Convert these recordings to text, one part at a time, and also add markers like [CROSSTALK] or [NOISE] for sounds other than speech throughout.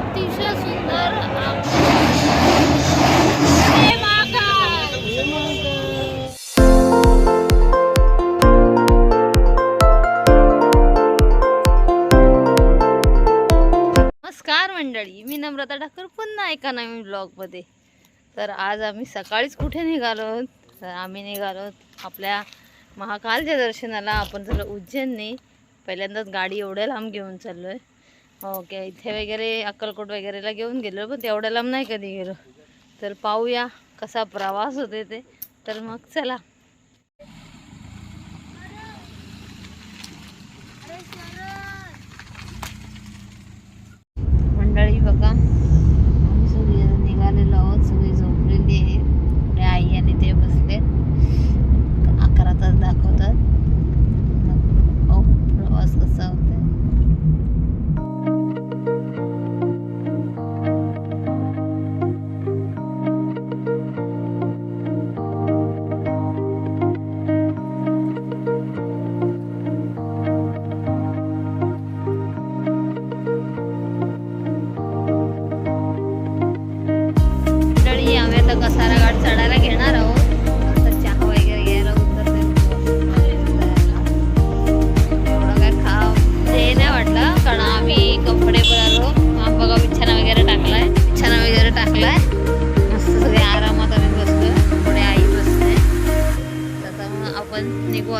अतिशय सुंदर नमस्कार मंडळी मी नम्रता ठाकर पुन्हा एका नवीन ब्लॉगमध्ये तर आज आम्ही सकाळीच कुठे निघालो? आहोत? तर आम्ही निघालो आहोत आपल्या महाकालच्या दर्शनाला. आपण झालं उज्जैनने. पहिल्यांदाच गाडी एवढ्या लांब घेऊन चाललो आहे हो, ओके. इथे वगैरे अक्कलकोट वगैरेला घेऊन गेलो पण तेवढ्या लांब नाही कधी गेलो. तर पाहूया कसा प्रवास होते ते. तर मग चला. मंडळी बघा. आम्ही सगळी निघालेलो आहोत सगळी झोपलेली आहे आई आणि ते बसले अकरा तास दाखवतात.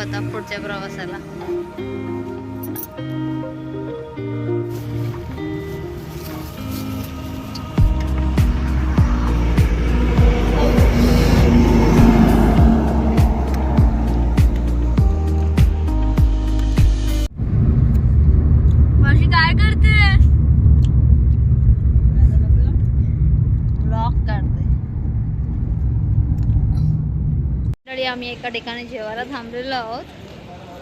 आता पुढच्या प्रवासाला. मंडळी आम्ही एका ठिकाणी जेवायला थांबलेलो आहोत.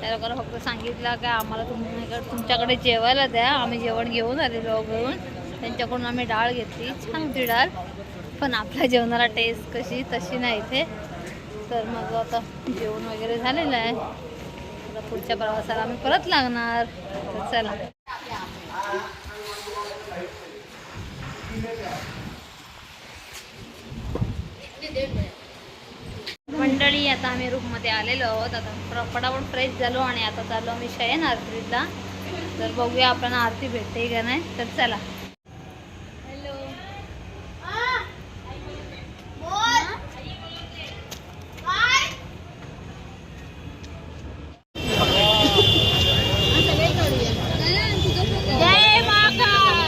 त्या लोकांना फक्त सांगितलं का आम्हाला तुम्ही तुमच्याकडे जेवायला द्या. आम्ही जेवण घेऊन आलेलो आहोत घेऊन त्यांच्याकडून आम्ही डाळ घेतली. छान होती डाळ. पण आपल्या जेवणाला टेस्ट कशी तशी नाही इथे. तर मग आता जेवण वगैरे झालेलं आहे. आता पुढच्या प्रवासाला आम्ही परत लागणार. तर चला. मंडळी आता आम्ही रूममध्ये आलेलो आहोत. आता प्र- पटापट फ्रेश झालो आणि आता चाललो आम्ही शयन आरतीला. तर बघूया आपण आरती भेटते का नाही. तर चला हॅलो जय महाकाल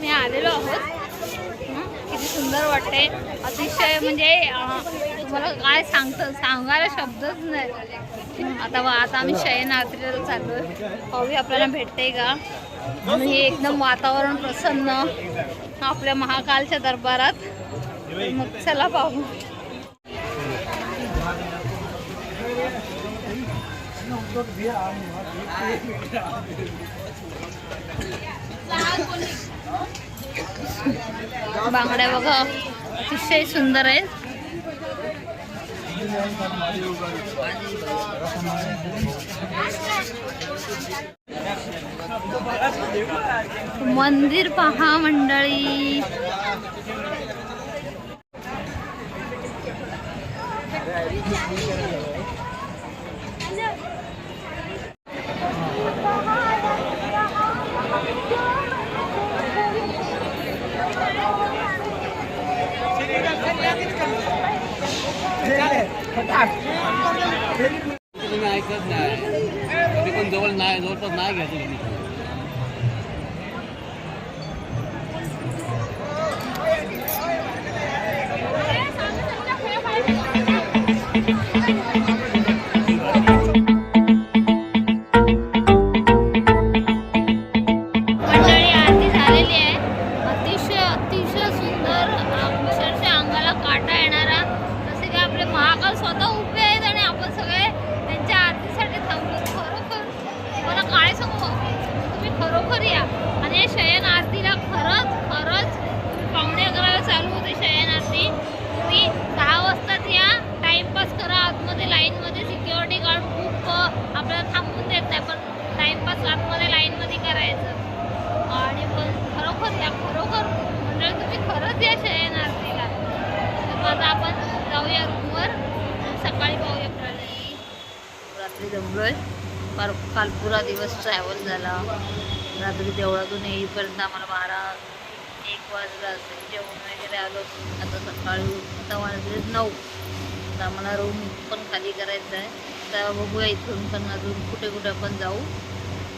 मी आलेलो आहोत हं, किती सुंदर वाटते अतिशय म्हणजे तुम्हाला काय सांगतं सांगायला शब्दच नाही. आता आता आम्ही शयनात्रीला चाललो पाहूया आपल्याला भेटते का? आणि हे एकदम वातावरण प्रसन्न आपल्या महाकालच्या दरबारात. मग चला पाहू. बांगड्या बघा अतिशय सुंदर आहेत. मंदिर पहा मंडळी. तुम्ही ऐकत नाही. पण जवळ नाही जवळपास नाही घ्यायचं दिवस ट्रॅव्हल झाला. रात्री देवळातून येईपर्यंत आम्हाला बारा एक वाजला असेल. जेवण वगैरे आलो. आता सकाळी आता वाजले नऊ. तर आम्हाला रूम पण खाली करायचं आहे. तर बघूया इथून पण अजून कुठे कुठे आपण जाऊ.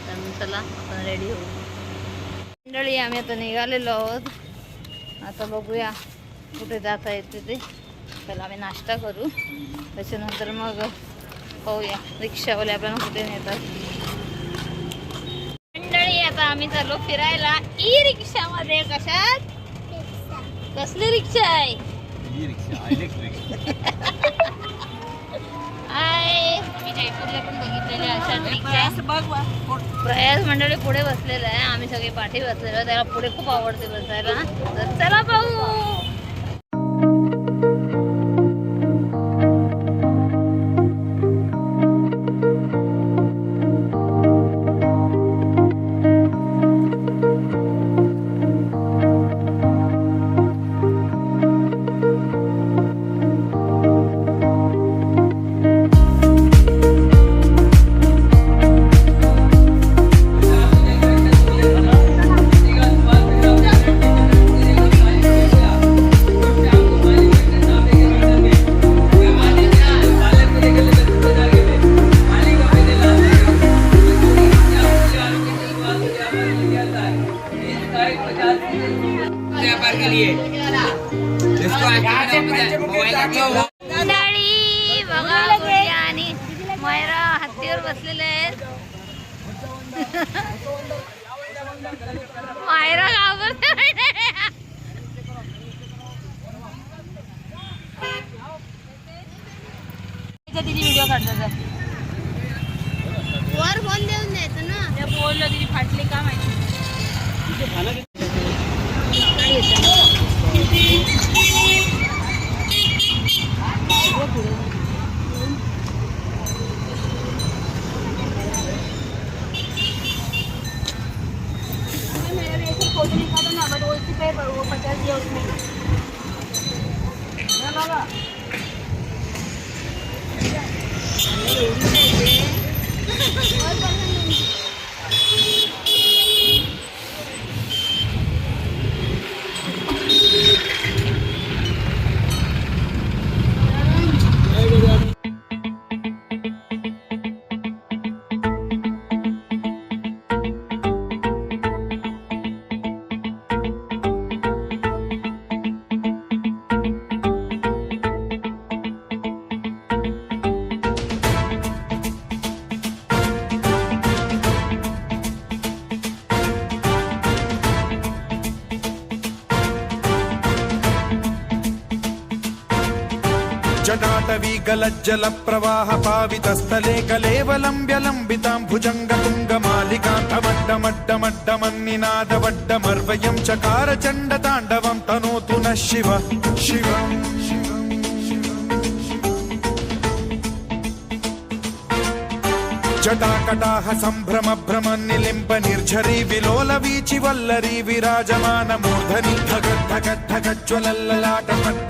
तर चला आपण रेडी होऊ. मंडळी आम्ही आता निघालेलो आहोत. आता बघूया कुठे जाता येते ते. चला आम्ही नाश्ता करू. त्याच्यानंतर मग पाहूया. रिक्षावाले आपल्याला कुठे नेतात. आम्ही चाललो फिरायला. ई रिक्षामध्ये कशात? कसली रिक्षा आहे? ही रिक्षा इलेक्ट्रिक. आहे. मी जयपूरला पण बघितलेले अशा रिक्षा. प्रयास मंडळी पुढे बसलेलं आहे. आम्ही सगळे पाठी बसलेलो. त्याला पुढे खूप आवडते बसायला. तर चला पाहू. लिए इसको मंडळी పాటవీగలజ్జల ప్రవాహ పావితస్థలే కలేవలంబ్యలంబితాం భుజంగ పుంగమాలికాంతమడ్డమడ్డమడ్డమన్నినాదవడ్డమర్వయం చకార చండ తాండవం తనోతు న శివ శివ జటాకటాహ సంభ్రమ భ్రమ నిలింప నిర్ఝరి విలోల వీచి వల్లరి విరాజమాన మూర్ధని ధగ ధగ ధగ జ్వలల్లలాట పట్ట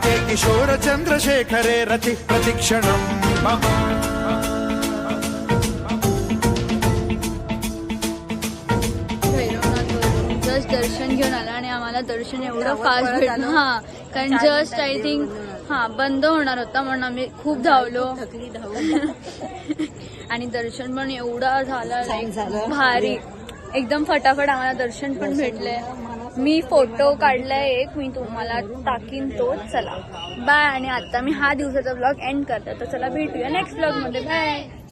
पावके किशोर चन्द्रशेखरे रति प्रतिक्षणम् मम जस्ट दर्शन घेऊन आला आणि आम्हाला दर्शन एवढं फास्ट भेटलं. हा कारण जस्ट आय थिंक हा बंद होणार होता म्हणून आम्ही खूप धावलो. [LAUGHS] आणि दर्शन पण एवढा झाला भारी. एकदम फटाफट आम्हाला दर्शन पण भेटले. मी फोटो काढलाय एक मी तुम्हाला टाकीन तो चला. बाय आणि आता मी हा दिवसाचा ब्लॉग एंड करते. तर चला भेटूया नेक्स्ट ब्लॉगमध्ये. बाय